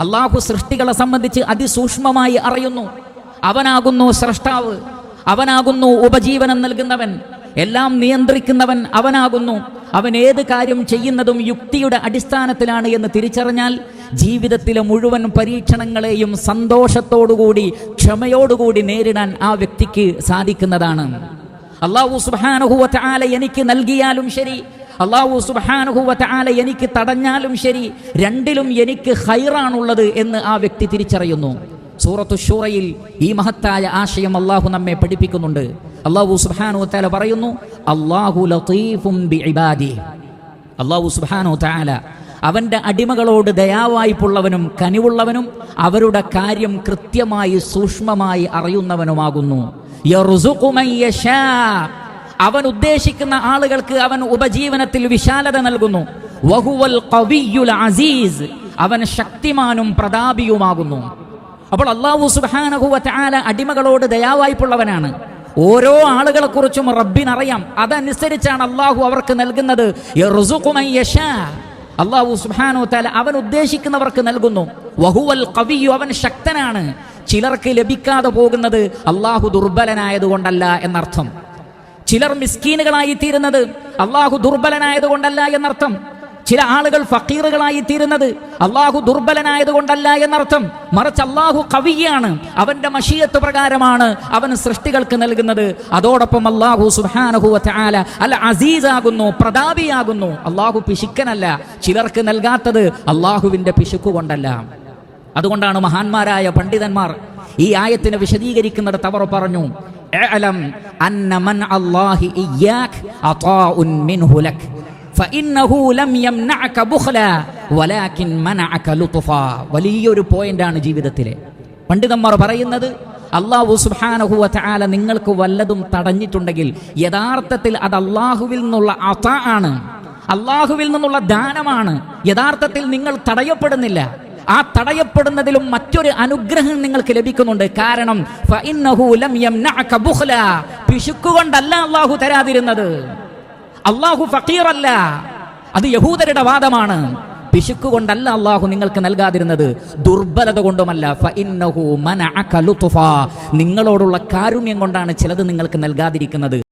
അള്ളാഹു സൃഷ്ടികളെ സംബന്ധിച്ച് അതിസൂക്ഷ്മമായി അറിയുന്നു. അവനാകുന്നു സ്രഷ്ടാവ് അവനാകുന്നു ഉപജീവനം നൽകുന്നവൻ എല്ലാം നിയന്ത്രിക്കുന്നവൻ അവനാകുന്നു. അവൻ ഏത് കാര്യം ചെയ്യുന്നതും യുക്തിയുടെ അടിസ്ഥാനത്തിലാണ് എന്ന് തിരിച്ചറിഞ്ഞാൽ ജീവിതത്തിലെ മുഴുവൻ പരീക്ഷണങ്ങളെയും സന്തോഷത്തോടുകൂടി ക്ഷമയോടുകൂടി നേരിടാൻ ആ വ്യക്തിക്ക് സാധിക്കുന്നതാണ്. അള്ളാഹു സുബാനുഹുവ എനിക്ക് നൽകിയാലും ശരി അള്ളാഹു സുബാനുഹുവ ആല എനിക്ക് തടഞ്ഞാലും ശരി രണ്ടിലും എനിക്ക് ഹൈറാണുള്ളത് എന്ന് ആ വ്യക്തി തിരിച്ചറിയുന്നു. സൂറത്തു ഷൂറയിൽ ഈ മഹത്തായ ആശയം അള്ളാഹു നമ്മെ പഠിപ്പിക്കുന്നുണ്ട്. അള്ളാഹു സുബാനു താല പറയുന്നു അള്ളാഹു ലതീഫും അള്ളാഹു സുബാനു താല അവന്റെ അടിമകളോട് ദയാവായ്പുള്ളവനും കനിവുള്ളവനും അവരുടെ കാര്യം കൃത്യമായി സൂക്ഷ്മമായി അറിയുന്നവനുമാകുന്നു. അവൻ ഉദ്ദേശിക്കുന്ന ആളുകൾക്ക് അവൻ ഉപജീവനത്തിൽ വിശാലത നൽകുന്നു. വഹുവൽ അസീസ്. അവൻ ശക്തിമാനും പ്രതാപിയുമാകുന്നു. അപ്പോൾ അള്ളാഹു സുബാനഹുവ ചാല അടിമകളോട് ദയാവായ്പുള്ളവനാണ്. ഓരോ ആളുകളെ കുറിച്ചും റബ്ബിനറിയാം. അതനുസരിച്ചാണ് അള്ളാഹു അവർക്ക് നൽകുന്നത്. അള്ളാഹു സുബാനു താല അവൻ ഉദ്ദേശിക്കുന്നവർക്ക് നൽകുന്നു. വഹുവൽ കവിയു അവൻ ശക്തനാണ്. ചിലർക്ക് ലഭിക്കാതെ പോകുന്നത് അള്ളാഹു ദുർബലനായതുകൊണ്ടല്ല എന്നർത്ഥം. ചിലർ മിസ്കീനുകളായി തീരുന്നത് അള്ളാഹു ദുർബലനായതുകൊണ്ടല്ല എന്നർത്ഥം. ചില ആളുകൾ ഫക്കീറുകളായി തീരുന്നത് അള്ളാഹു ദുർബലനായതുകൊണ്ടല്ല എന്നർത്ഥം. മറിച്ച് അള്ളാഹു കവിയാണ് അവന്റെ മഷീയത്ത് പ്രകാരമാണ് അവൻ സൃഷ്ടികൾക്ക് നൽകുന്നത്. അതോടൊപ്പം അള്ളാഹു സുഹാനഹു അല്ല അസീസാകുന്നു പ്രതാപിയാകുന്നു. അള്ളാഹു പിശുക്കനല്ല ചിലർക്ക് നൽകാത്തത് അള്ളാഹുവിന്റെ പിശുക്ക് കൊണ്ടല്ല. അതുകൊണ്ടാണ് മഹാന്മാരായ പണ്ഡിതന്മാർ ഈ ആയത്തിനെ വിശദീകരിക്കുന്നിടത്ത് അവർ പറഞ്ഞു. "ഇഅ്ലം അന്ന മൻ അല്ലാഹി ഇയ്യാക് അതാഉൻ മിൻഹു ലക് فإنه لم يمنعك بخلا ولكن منعك لطفا വലിയൊരു പോയിന്റാണ് ജീവിതത്തിലെ പണ്ഡിതന്മാർ പറയുന്നത് അള്ളാഹു സുബ്ഹാനഹു വതആല നിങ്ങൾക്ക് വല്ലതും തടഞ്ഞിട്ടുണ്ടെങ്കിൽ യഥാർത്ഥത്തിൽ അത് അള്ളാഹുവിൽ നിന്നുള്ള അത ആണ് അള്ളാഹുവിൽ നിന്നുള്ള ദാനമാണ് യഥാർത്ഥത്തിൽ നിങ്ങൾ തടയപ്പെടുന്നില്ല ആ തടയപ്പെടുന്നതിലും മറ്റൊരു അനുഗ്രഹം നിങ്ങൾക്ക് ലഭിക്കുന്നുണ്ട് കാരണം പിശുക്കുകൊണ്ടല്ല അള്ളാഹു തരാതിരുന്നത്. അള്ളാഹു ഫക്കീറല്ല അത് യഹൂദരുടെ വാദമാണ്. പിശുക്ക് കൊണ്ടല്ല അള്ളാഹു നിങ്ങൾക്ക് നൽകാതിരുന്നത്. ദുർബലത കൊണ്ടുമല്ല. നിങ്ങളോടുള്ള കാരുണ്യം കൊണ്ടാണ് ചിലത് നിങ്ങൾക്ക് നൽകാതിരിക്കുന്നത്.